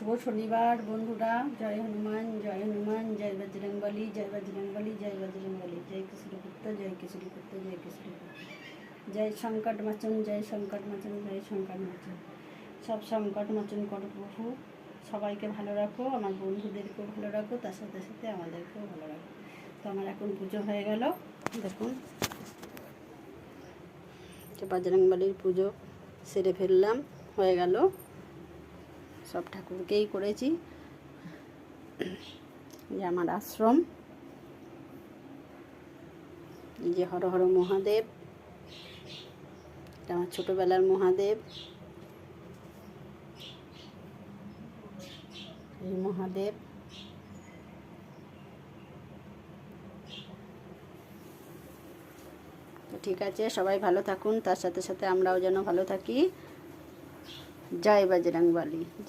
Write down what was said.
শুভ শনিবার বন্ধুরা, জয় হনুমান জয় হনুমান, জয় বজরংবলী জয় বজরংবলী জয় বজরংবলী, জয় কৃষ্ণগুপ্ত জয় কৃষ্ণগুপ্ত জয় কৃষ্ণগুপ্ত। জয় সংকট মোচন, জয় সংকট মোচন, জয় সংকট মোচন। সব সংকট মোচন করো প্রভু, সবাইকে ভালো রাখো, আমার বন্ধুদেরকেও ভালো রাখো, তার সাথে সাথে আমাদেরকেও ভালো রাখো। তো আমার এখন পুজো হয়ে গেল, দেখুন। বজরংবলীর পুজো সেরে ফেললাম, হয়ে গেল। সব ঠাকুরকেই করেছি। যে আমার আশ্রম। এই যে হর হর মহাদেব। আমার ছোটোবেলার মহাদেব। এই মহাদেব। ঠিক আছে, সবাই ভালো থাকুন। তার সাথে সাথে আমরাও যেন ভালো থাকি। জয় বজরংবলী জয়